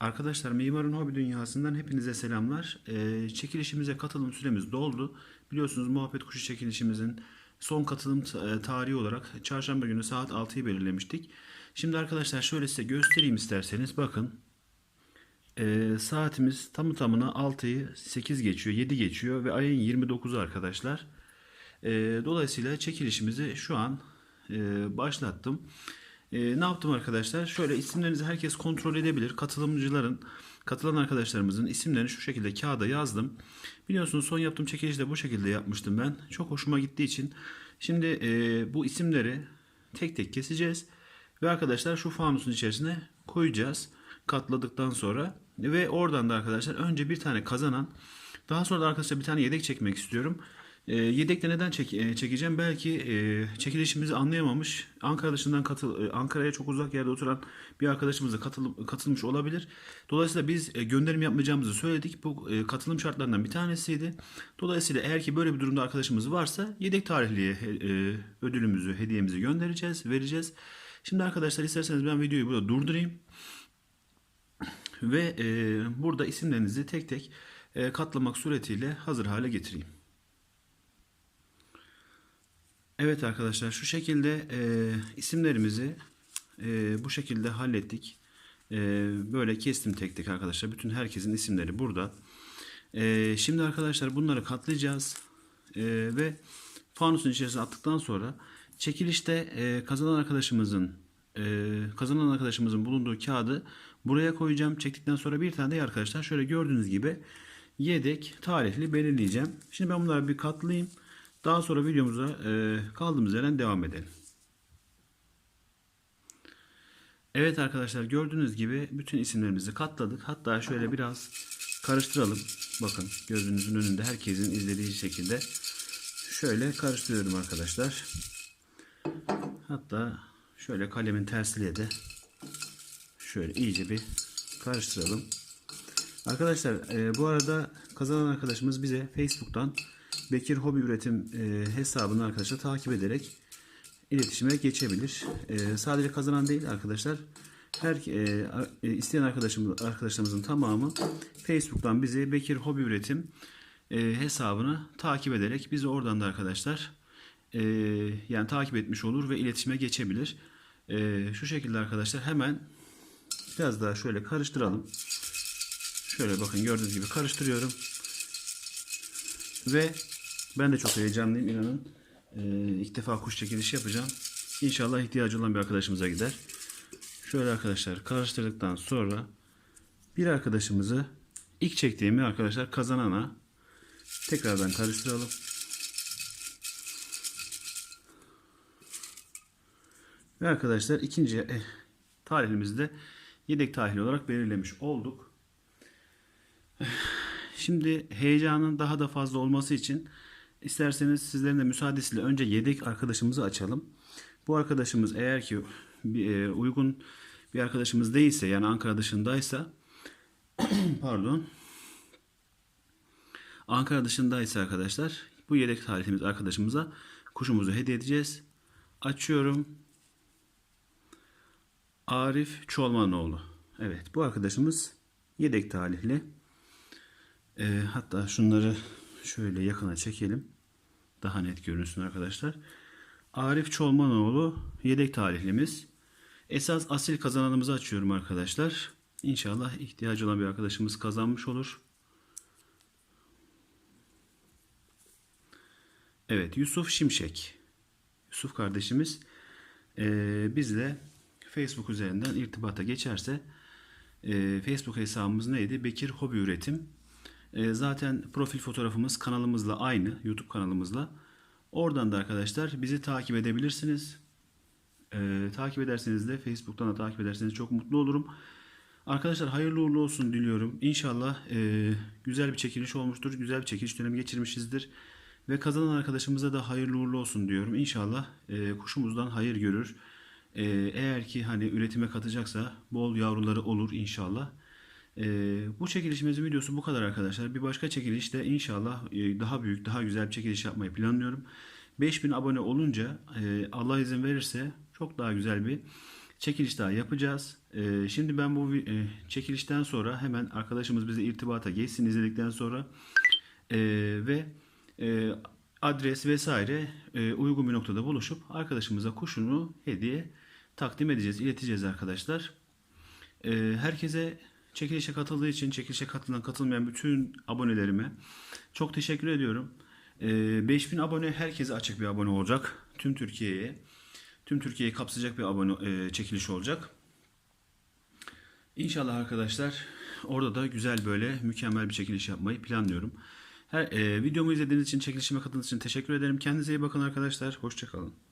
Arkadaşlar Mimarın Hobi Dünyası'ndan hepinize selamlar. Ee, çekilişimize katılım süremiz doldu. Biliyorsunuz muhabbet kuşu çekilişimizin son katılım e, tarihi olarak çarşamba günü saat 6'yı belirlemiştik. Şimdi arkadaşlar şöyle size göstereyim isterseniz. Bakın Ee, saatimiz tamı tamına 6'yı 8 geçiyor 7 geçiyor ve ayın 29'u arkadaşlar. Ee, dolayısıyla çekilişimizi şu an e, başlattım. Ee, ne yaptım arkadaşlar? Şöyle isimlerinizi herkes kontrol edebilir. Katılımcıların, katılan arkadaşlarımızın isimlerini şu şekilde kağıda yazdım. Biliyorsunuz son yaptığım çekilişi de bu şekilde yapmıştım ben. Çok hoşuma gittiği için. Şimdi e, bu isimleri tek tek keseceğiz. Ve arkadaşlar şu fanusun içerisine koyacağız. Katladıktan sonra. Ve oradan da arkadaşlar önce bir tane kazanan daha sonra da arkadaşlar bir tane yedek çekmek istiyorum. E, yedekte neden çek- e, çekeceğim? Belki e, çekilişimizi anlayamamış, Ankara dışından katıl e, Ankara'ya çok uzak yerde oturan bir arkadaşımız da katıl- katılmış olabilir. Dolayısıyla biz e, gönderim yapmayacağımızı söyledik. Bu e, katılım şartlarından bir tanesiydi. Dolayısıyla eğer ki böyle bir durumda arkadaşımız varsa yedek tarihliye e, ödülümüzü, hediyemizi göndereceğiz, vereceğiz. Şimdi arkadaşlar isterseniz ben videoyu burada durdurayım. Ve e, burada isimlerinizi tek tek e, katlamak suretiyle hazır hale getireyim. Evet arkadaşlar şu şekilde e, isimlerimizi e, bu şekilde hallettik. E, böyle kestim tek tek arkadaşlar. Bütün herkesin isimleri burada. E, şimdi arkadaşlar bunları katlayacağız. E, ve fanusun içerisine attıktan sonra çekilişte e, kazanan arkadaşımızın e, kazanan arkadaşımızın bulunduğu kağıdı buraya koyacağım. Çektikten sonra bir tane de arkadaşlar şöyle gördüğünüz gibi yedek tarihli belirleyeceğim. Şimdi ben bunları bir katlayayım. Daha sonra videomuza e, kaldığımız yerden devam edelim. Evet arkadaşlar gördüğünüz gibi bütün isimlerimizi katladık. Hatta şöyle biraz karıştıralım. Bakın gözünüzün önünde herkesin izlediği şekilde şöyle karıştırıyorum arkadaşlar. Hatta şöyle kalemin tersiyle de şöyle iyice bir karıştıralım. Arkadaşlar e, bu arada kazanan arkadaşımız bize Facebook'tan Bekir Hobi Üretim e, hesabını arkadaşlar takip ederek iletişime geçebilir. E, sadece kazanan değil arkadaşlar. Her e, e, isteyen arkadaşımız arkadaşlarımızın tamamı Facebook'tan bizi Bekir Hobi Üretim e, hesabını takip ederek bizi oradan da arkadaşlar e, yani takip etmiş olur ve iletişime geçebilir. E, şu şekilde arkadaşlar hemen biraz daha şöyle karıştıralım. Şöyle bakın gördüğünüz gibi karıştırıyorum. Ve ben de çok heyecanlıyım inanın. Ee, ilk defa kuş çekilişi yapacağım. İnşallah ihtiyacı olan bir arkadaşımıza gider. Şöyle arkadaşlar karıştırdıktan sonra bir arkadaşımızı ilk çektiğimi arkadaşlar kazanana tekrardan karıştıralım. Ve arkadaşlar ikinci eh, tarihimizi de yedek tarih olarak belirlemiş olduk. Şimdi heyecanın daha da fazla olması için isterseniz sizlerin de müsaadesiyle önce yedek arkadaşımızı açalım. Bu arkadaşımız eğer ki e, uygun bir arkadaşımız değilse yani Ankara dışındaysa pardon Ankara dışındaysa arkadaşlar bu yedek tarihimiz arkadaşımıza kuşumuzu hediye edeceğiz. Açıyorum. Arif Çolmanoğlu. Evet bu arkadaşımız yedek talihli. Ee, hatta şunları şöyle yakına çekelim. Daha net görünsün arkadaşlar. Arif Çolmanoğlu yedek talihlimiz. Esas asil kazananımızı açıyorum arkadaşlar. İnşallah ihtiyacı olan bir arkadaşımız kazanmış olur. Evet Yusuf Şimşek. Yusuf kardeşimiz eee, bizle Facebook üzerinden irtibata geçerse eee, Facebook hesabımız neydi? Bekir Hobi Üretim. Eee, zaten profil fotoğrafımız kanalımızla aynı. YouTube kanalımızla. Oradan da arkadaşlar bizi takip edebilirsiniz. Eee, takip ederseniz de Facebook'tan da takip ederseniz çok mutlu olurum. Arkadaşlar hayırlı uğurlu olsun diliyorum. İnşallah eee, güzel bir çekiliş olmuştur. Güzel bir çekiliş dönemi geçirmişizdir. Ve kazanan arkadaşımıza da hayırlı uğurlu olsun diyorum. İnşallah eee, kuşumuzdan hayır görür. Eee, eğer ki hani üretime katacaksa bol yavruları olur inşallah. Eee, bu çekilişimizin videosu bu kadar arkadaşlar. Bir başka çekilişte inşallah eee, daha büyük, daha güzel bir çekiliş yapmayı planlıyorum. 5000 abone olunca eee, Allah izin verirse çok daha güzel bir çekiliş daha yapacağız. Ee, şimdi ben bu e, çekilişten sonra hemen arkadaşımız bize irtibata geçsin izledikten sonra Ee, ve e, adres vesaire e, uygun bir noktada buluşup arkadaşımıza kuşunu hediye takdim edeceğiz, ileteceğiz arkadaşlar. Ee, herkese çekilişe katıldığı için, çekilişe katılan katılmayan bütün abonelerime çok teşekkür ediyorum. Ee, 5000 abone herkese açık bir abone olacak. Tüm Türkiye'ye. Tüm Türkiye'yi kapsayacak bir abone e, çekiliş olacak. İnşallah arkadaşlar orada da güzel böyle mükemmel bir çekiliş yapmayı planlıyorum. Her, e, videomu izlediğiniz için, çekilişime katıldığınız için teşekkür ederim. Kendinize iyi bakın arkadaşlar. Hoşçakalın.